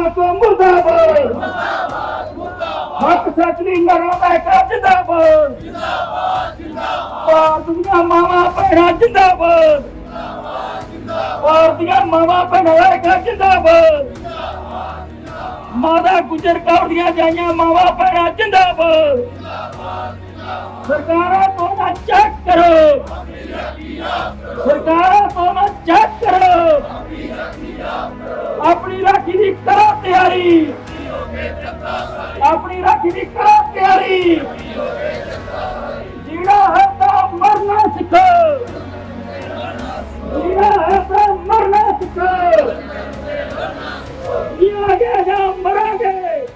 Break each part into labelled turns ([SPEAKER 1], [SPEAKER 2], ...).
[SPEAKER 1] ਮੁਰਦਾਬਾਦ ਮੁਰਦਾਬਾਦ। ਹੱਕ ਸੱਚ ਦੀ ਲੜਾਂ ਦਾ ਕਾ ਜਿੰਦਾਬਾਦ ਜਿੰਦਾਬਾਦ। ਜਿੰਦਾਬਾਦ
[SPEAKER 2] ਭਾਰਤ ਦੀਆਂ ਮਾਵਾਂ ਭੈਣਾਂ ਜਿੰਦਾਬਾਦ। ਭਾਰਤ ਦੀਆਂ ਮਾਵਾਂ ਭੈਣਾਂ ਦਾ ਕਾ ਜਿੰਦਾਬਾਦ। ਮਾਦਾ ਗੁਜਰ ਕੌਰ ਦੀਆਂ ਜਾਈਆਂ ਮਾਵਾਂ ਭੈਣਾਂ ਜਿੰਦਾਬਾਦ। ਸਰਕਾਰਾਂ ਤਿਆਰੀ। ਆਪਣੀ ਰਾਖੀ ਦੀ ਕਰੋ ਤਿਆਰੀ। ਜੀਣਾ ਹੈ ਤਾਂ ਮਰਨਾ ਸਿੱਖੋ। ਜੀਣਾ ਹੈ ਤਾਂ ਮਰਨਾ ਸਿੱਖੋ। ਜੀਵਾਂਗੇ ਜਾਂ ਮਰਾਂਗੇ।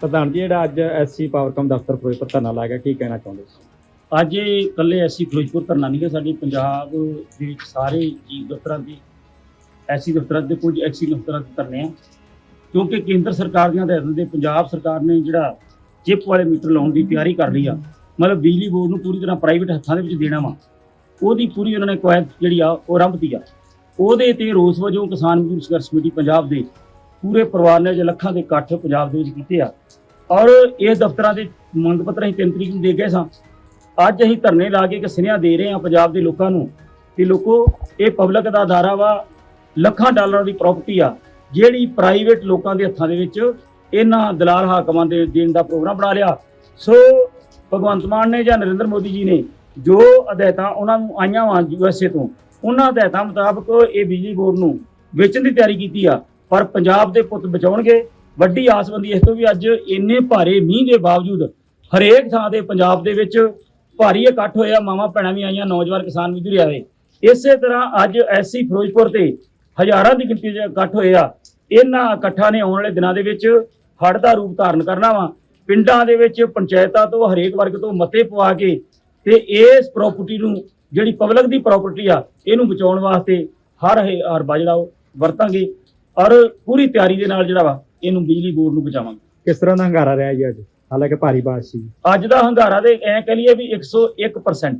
[SPEAKER 3] ਪ੍ਰਧਾਨ ਜੀ ਜਿਹੜਾ ਅੱਜ ਐਸਸੀ ਪਾਵਰਕਾਮ ਦਫ਼ਤਰ ਫਿਰੋਜ਼ਪੁਰ ਧਰਨਾ ਲਾਇਆ ਗਿਆ ਕੀ ਕਹਿਣਾ ਚਾਹੁੰਦੇ ਹੋ?
[SPEAKER 4] ਅੱਜ ਇਕੱਲੇ ਐਸੀ ਫਿਰੋਜ਼ਪੁਰ ਧਰਨਾ ਨਹੀਂ ਹੈ ਸਾਡੀ ਪੰਜਾਬ ਦੇ ਵਿੱਚ ਸਾਰੇ ਚੀਫ ਦਫ਼ਤਰਾਂ ਦੀ ਐਸੀ ਦਫ਼ਤਰਾਂ ਦੇ ਕੁਝ ਐਸੀ ਦਫ਼ਤਰਾਂ 'ਤੇ ਧਰਨੇ ਆ। ਕਿਉਂਕਿ ਕੇਂਦਰ ਸਰਕਾਰ ਦੀਆਂ ਹਦਾਇਤਾਂ ਦੇ ਪੰਜਾਬ ਸਰਕਾਰ ਨੇ ਜਿਹੜਾ ਚਿਪ ਵਾਲੇ ਮੀਟਰ ਲਾਉਣ ਦੀ ਤਿਆਰੀ ਕਰ ਲਈ ਆ। ਮਤਲਬ ਬਿਜਲੀ ਬੋਰਡ ਨੂੰ ਪੂਰੀ ਤਰ੍ਹਾਂ ਪ੍ਰਾਈਵੇਟ ਹੱਥਾਂ ਦੇ ਵਿੱਚ ਦੇਣਾ ਵਾ। ਉਹਦੀ ਪੂਰੀ ਉਹਨਾਂ ਨੇ ਕਵਾਇਦ ਜਿਹੜੀ ਆ, ਉਹ ਆਰੰਭਤੀ ਆ। ਉਹਦੇ ਤੇ ਰੋਸ ਵਜੋਂ ਕਿਸਾਨ ਮਜ਼ਦੂਰ ਸੰਘਰਸ਼ ਕਮੇਟੀ ਪੰਜਾਬ ਦੇ ਪੂਰੇ ਪਰਿਵਾਰ ਨੇ ਜੇ ਲੱਖਾਂ ਦੇ ਇਕੱਠ ਪੰਜਾਬ ਦੇ ਵਿੱਚ ਕੀਤੇ ਆ। ਔਰ ਇਹ ਦਫ਼ਤਰਾਂ ਦੇ ਮੰਗ ਪੱਤਰ ਅਸੀਂ ਤਿੰਨ ਤਰੀਕ ਨੂੰ ਦੇ ਗਏ ਸਾਂ। ਅੱਜ ਅਸੀਂ ਧਰਨੇ ਲਾ ਕੇ ਇੱਕ ਸੁਨੇਹਾ ਦੇ ਰਹੇ ਹਾਂ ਪੰਜਾਬ ਦੇ ਲੋਕਾਂ ਨੂੰ ਕਿ ਲੋਕੋ, ਇਹ ਪਬਲਿਕ ਦਾ ਅਦਾਰਾ ਵਾ ਲੱਖਾਂ ਡਾਲਰਾਂ ਦੀ ਪ੍ਰਾਪਰਟੀ ਆ, ਜਿਹੜੀ ਪ੍ਰਾਈਵੇਟ ਲੋਕਾਂ ਦੇ ਹੱਥਾਂ ਦੇ ਵਿੱਚ ਇਹਨਾਂ ਦਲਾਲ ਹਾਕਮਾਂ ਦੇ ਦੇਣ ਦਾ ਪ੍ਰੋਗਰਾਮ ਬਣਾ ਲਿਆ। ਸੋ ਭਗਵੰਤ ਮਾਨ ਨੇ ਜਾਂ ਨਰਿੰਦਰ ਮੋਦੀ ਜੀ ਨੇ ਜੋ ਹਦਾਇਤਾਂ ਉਹਨਾਂ ਨੂੰ ਆਈਆਂ ਵਾਂ ਯੂਐਸਏ ਤੋਂ, ਉਹਨਾਂ ਹਦਾਇਤਾਂ ਮੁਤਾਬਕ ਇਹ ਬਿਜਲੀ ਬੋਰਡ ਨੂੰ ਵੇਚਣ ਦੀ ਤਿਆਰੀ ਕੀਤੀ ਆ। ਪਰ ਪੰਜਾਬ ਦੇ ਪੁੱਤ ਬਚਾਉਣਗੇ, ਵੱਡੀ ਆਸ ਬੰਦੀ ਇਸ ਤੋਂ ਵੀ ਅੱਜ ਇੰਨੇ ਭਾਰੇ ਮੀਂਹ ਦੇ ਬਾਵਜੂਦ ਹਰੇਕ ਥਾਂ ਤੇ ਪੰਜਾਬ ਦੇ ਵਿੱਚ ਭਾਰੀ ਇਕੱਠ ਹੋਇਆ। ਮਾਵਾਂ ਭੈਣਾਂ ਵੀ ਆਈਆਂ, ਨੌਜਵਾਨ ਕਿਸਾਨ ਵੀ ਆਏ ਇਸੇ ਤਰ੍ਹਾਂ ਅੱਜ ਐਸੀ ਫਿਰੋਜ਼ਪੁਰ ਤੇ ਹਜ਼ਾਰਾਂ ਦੀ ਗਿਣਤੀ 'ਚ ਇਕੱਠ ਹੋਇਆ ਇਹਨਾਂ ਇਕੱਠਾਂ ਨੇ ਆਉਣ ਵਾਲੇ ਦਿਨਾਂ ਦੇ ਵਿੱਚ ਹੜ੍ਹ ਦਾ ਰੂਪ ਧਾਰਨ ਕਰਨਾ ਵਾ। ਪਿੰਡਾਂ ਦੇ ਵਿੱਚ ਪੰਚਾਇਤਾਂ ਤੋਂ ਹਰੇਕ ਵਰਗ ਤੋਂ ਮਤੇ ਪਵਾ ਕੇ ਤੇ ਇਸ ਪ੍ਰਾਪਰਟੀ ਨੂੰ ਜਿਹੜੀ ਪਬਲਿਕ ਦੀ ਪ੍ਰਾਪਰਟੀ ਆ ਇਹਨੂੰ ਬਚਾਉਣ ਵਾਸਤੇ ਹਰ ਹਰ ਜਿਹੜਾ ਉਹ ਵਰਤਾਂਗੇ ਔਰ ਪੂਰੀ ਤਿਆਰੀ ਦੇ ਨਾਲ ਜਿਹੜਾ ਵਾ ਇਹਨੂੰ ਬਿਜਲੀ ਬੋਰਡ ਨੂੰ ਬਚਾਵਾਂਗੇ।
[SPEAKER 3] ਕਿਸ ਤਰ੍ਹਾਂ ਦਾ ਹੰਗਾਰਾ ਰਿਹਾ ਜੀ ਅੱਜ? ਹਾਲਾਂਕਿ ਭਾਰੀ ਬਾਰਿਸ਼ ਸੀ।
[SPEAKER 4] ਅੱਜ ਦਾ ਹੰਗਾਰਾ ਦੇ ਐ ਕਹ ਲਈਏ ਵੀ 101%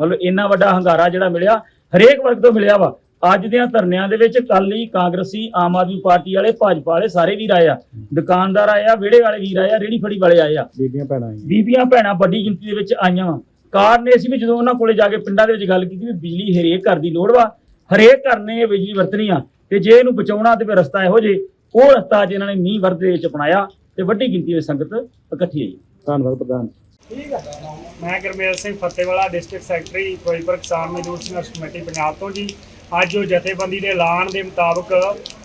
[SPEAKER 4] ਮਤਲਬ ਇੰਨਾ ਵੱਡਾ ਹੰਗਾਰਾ ਜਿਹੜਾ ਮਿਲਿਆ ਹਰੇਕ ਵਰਗ ਤੋਂ ਮਿਲਿਆ ਵਾ। ਅੱਜ ਦੀਆਂ ਧਰਨਿਆਂ ਦੇ ਵਿੱਚ ਕੱਲ ਹੀ ਕਾਂਗਰਸੀ ਆਮ ਆਦਮੀ ਪਾਰਟੀ ਵਾਲੇ ਭਾਜਪਾ ਵਾਲੇ ਸਾਰੇ ਵੀਰ ਆਏ ਆ। ਦੁਕਾਨਦਾਰ ਆਏ ਆ ਵਿਹੜੇ ਵਾਲੇ ਵੀਰ ਆਏ ਆ ਰੇੜੀ ਫੜੀ ਵਾਲੇ ਆਏ ਆ।
[SPEAKER 3] ਬੀਬੀਆਂ ਭੈਣਾਂ ਆਈਆਂ।
[SPEAKER 4] ਬੀਬੀਆਂ ਭੈਣਾਂ ਵੱਡੀ ਗਿਣਤੀ ਦੇ ਵਿੱਚ ਆਈਆਂ ਵਾ। ਕਾਰਨ ਇਹ ਸੀ ਵੀ ਜਦੋਂ ਉਹਨਾਂ ਕੋਲੇ ਜਾ ਕੇ ਪਿੰਡਾਂ ਦੇ ਵਿੱਚ ਗੱਲ ਕੀਤੀ ਵੀ ਬਿਜਲੀ ਹਰੇਕ ਘਰ ਦੀ ਲੋੜ ਵਾ ਹਰੇਕ ਘਰ ਨੇ ਇਹ ਬਿਜਲੀ ਵਰਤਣੀ ਆ ਤੇ ਜੇ ਇਹਨੂੰ ਬਚਾਉਣਾ ਤੇ ਫਿਰ ਰਸਤਾ ਇਹੋ ਜੇ ਉਹ ਰਸਤਾ ਅੱਜ ਇਹਨਾਂ ਨੇ ਮੀਂਹ ਵਰਤ ਦੇ ਵਿੱਚ ਅਪਣਾਇਆ ਤੇ ਵੱਡੀ ਗਿਣਤੀ ਵਿੱਚ ਸੰਗਤ ਇਕੱਠੀ ਹੋਈ
[SPEAKER 3] ਧੰਨਵਾਦ ਪ੍ਰਧਾਨ।
[SPEAKER 1] ਮੈਂ ਗੁਰਮੇਲ ਸਿੰਘ ਫਤਿਹਵਾਲਾ ਡਿਸਟ੍ਰਿਕਟ ਸੈਕਟਰੀ ਫਿਰੋਜ਼ਪੁਰ ਕਿਸਾਨ ਮਜ਼ਦੂਰ ਸੰਘਰਸ਼ ਕਮੇਟੀ ਪੰਜਾਬ ਤੋਂ ਜੀ। ਅੱਜ ਉਹ ਜਥੇਬੰਦੀ ਦੇ ਐਲਾਨ ਦੇ ਮੁਤਾਬਕ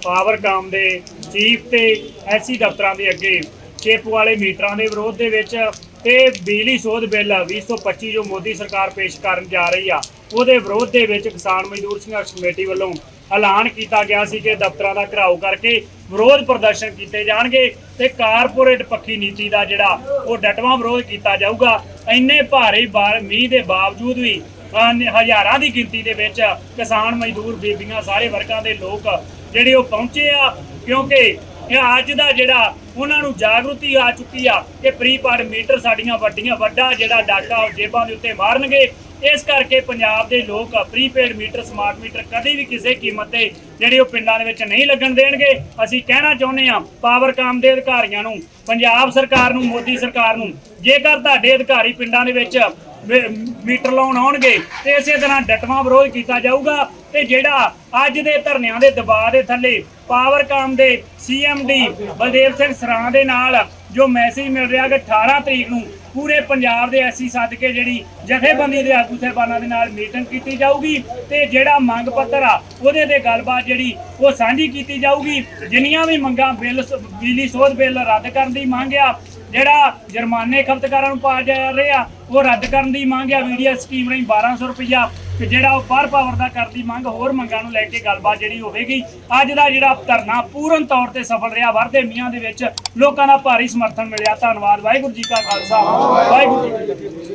[SPEAKER 1] ਪਾਵਰਕਾਮ ਦੇ ਚੀਫ ਤੇ ਐਸੀ ਦਫ਼ਤਰਾਂ ਦੇ ਅੱਗੇ ਚਿਪ ਵਾਲੇ ਮੀਟਰਾਂ ਦੇ ਵਿਰੋਧ ਦੇ ਵਿੱਚ ਤੇ ਬਿਜਲੀ ਸੋਧ ਬਿੱਲ 2025 ਜੋ ਮੋਦੀ ਸਰਕਾਰ ਪੇਸ਼ ਕਰਨ ਜਾ ਰਹੀ ਆ, ਉਹਦੇ ਵਿਰੋਧ ਦੇ ਵਿੱਚ ਕਿਸਾਨ ਮਜ਼ਦੂਰ ਸੰਘਰਸ਼ ਕਮੇਟੀ ਵੱਲੋਂ ਐਲਾਨ ਕੀਤਾ ਗਿਆ ਸੀ ਕਿ ਦਫ਼ਤਰਾਂ ਦਾ ਘਰਾਓ ਕਰਕੇ ਵਿਰੋਧ ਪ੍ਰਦਰਸ਼ਨ ਕੀਤੇ ਜਾਣਗੇ ਤੇ ਕਾਰਪੋਰੇਟ ਪੱਖੀ ਨੀਤੀ ਦਾ ਜਿਹੜਾ ਉਹ ਡਟਵਾਂ ਵਿਰੋਧ ਕੀਤਾ ਜਾਊਗਾ, ਇੰਨੇ ਭਾਰੀ ਬਾਰ ਮੀਂਹ ਦੇ ਬਾਵਜੂਦ ਵੀ ਹਜ਼ਾਰਾਂ ਦੀ ਗਿਣਤੀ ਦੇ ਵਿੱਚ ਕਿਸਾਨ ਮਜ਼ਦੂਰ, ਬੀਬੀਆਂ, ਸਾਰੇ ਵਰਗਾਂ ਦੇ ਲੋਕ ਜਿਹੜੇ ਉਹ ਪਹੁੰਚੇ ਆ, ਕਿਉਂਕਿ ਇਹ ਅੱਜ ਦਾ ਜਿਹੜਾ ਉਹਨਾਂ ਨੂੰ ਜਾਗਰੂਕਤੀ ਆ ਚੁੱਕੀ ਆ ਕਿ ਪ੍ਰੀਪੇਡ ਮੀਟਰ ਸਾਡੀਆਂ ਵੱਡੀਆਂ, ਵੱਡਾ ਜਿਹੜਾ ਡਾਟਾ ਉਹ ਜੇਬਾਂ ਦੇ ਉੱਤੇ ਮਾਰਨਗੇ। ਇਸ ਕਰਕੇ ਪੰਜਾਬ ਦੇ ਲੋਕ ਪ੍ਰੀਪੇਡ ਮੀਟਰ, ਸਮਾਰਟ ਮੀਟਰ ਕਦੇ ਵੀ ਕਿਸੇ ਕੀਮਤ ਤੇ ਜਿਹੜੇ ਉਹ ਪਿੰਡਾਂ ਦੇ ਵਿੱਚ ਨਹੀਂ ਲੱਗਣ ਦੇਣਗੇ। ਅਸੀਂ ਕਹਿਣਾ ਚਾਹੁੰਦੇ ਹਾਂ ਪਾਵਰਕਾਮ ਦੇ ਅਧਿਕਾਰੀਆਂ ਨੂੰ, ਪੰਜਾਬ ਸਰਕਾਰ ਨੂੰ, ਮੋਦੀ ਸਰਕਾਰ ਨੂੰ, ਜੇਕਰ ਤੁਹਾਡੇ ਅਧਿਕਾਰੀ ਪਿੰਡਾਂ ਦੇ ਵਿੱਚ ਮੀਟਰ ਲਾਉਣ ਆਉਣਗੇ ਤੇ ਇਸੇ ਤਰ੍ਹਾਂ ਡਟਵਾਂ ਵਿਰੋਧ ਕੀਤਾ ਜਾਊਗਾ ਤੇ ਜਿਹੜਾ ਅੱਜ ਦੇ ਧਰਨਿਆਂ ਦੇ ਦਬਾਅ ਦੇ ਥੱਲੇ ਪਾਵਰਕਾਮ ਦੇ ਸੀਐਮਡੀ ਬਲਦੇਵ ਸਿੰਘ ਸਰਾਂ ਦੇ ਨਾਲ ਜੋ ਮੈਸੇਜ ਮਿਲ ਰਿਹਾ ਕਿ 18 ਤਰੀਕ ਨੂੰ ਪੂਰੇ ਪੰਜਾਬ ਦੇ ਐਸੀ ਸੱਦ ਕੇ ਜਿਹੜੀ ਜਥੇਬੰਦੀ ਦੇ ਆਗੂ ਸਾਹਿਬਾਨਾਂ ਦੇ ਨਾਲ ਮੀਟਿੰਗ ਕੀਤੀ ਜਾਊਗੀ ਤੇ ਜਿਹੜਾ ਮੰਗ ਪੱਤਰ ਆ, ਉਹਦੇ ਤੇ ਗੱਲਬਾਤ ਜਿਹੜੀ ਉਹ ਸਾਂਝੀ ਕੀਤੀ ਜਾਊਗੀ। ਜਿੰਨੀਆਂ ਵੀ ਮੰਗਾਂ ਬਿੱਲ ਬਿਜਲੀ ਸੋਧ ਬਿੱਲ ਰੱਦ ਕਰਨ ਦੀ ਮੰਗ ਆ ਜਿਹੜਾ ਜੁਰਮਾਨੇ ਖਪਤਕਾਰਾਂ ਨੂੰ ਪਾ ਜਾ ਰਿਹਾ ਉਹ ਰੱਦ ਕਰਨ ਦੀ ਮੰਗ ਆ। ਵੀਡੀਓ ਸਕੀਮ ਰਾਹੀਂ 1200 ਰੁਪਇਆ ਤੇ ਜਿਹੜਾ ਉਹ ਪਰ ਪਾਵਰ ਦਾ ਕਰਦੀ ਮੰਗ, ਹੋਰ ਮੰਗਾਂ ਨੂੰ ਲੈ ਕੇ ਗੱਲਬਾਤ ਜਿਹੜੀ ਹੋਵੇਗੀ। ਅੱਜ ਦਾ ਜਿਹੜਾ ਧਰਨਾ ਪੂਰਨ ਤੌਰ ਤੇ ਸਫਲ ਰਿਹਾ। ਵਰਦੇ ਮੀਆਂ ਦੇ ਵਿੱਚ ਲੋਕਾਂ ਦਾ ਭਾਰੀ ਸਮਰਥਨ ਮਿਲਿਆ। ਧੰਨਵਾਦ। ਵਾਹਿਗੁਰੂ ਜੀ ਕਾ ਖਾਲਸਾ। ਵਾਹਿਗੁਰੂ ਜੀ ਕੀ ਫਤਿਹ।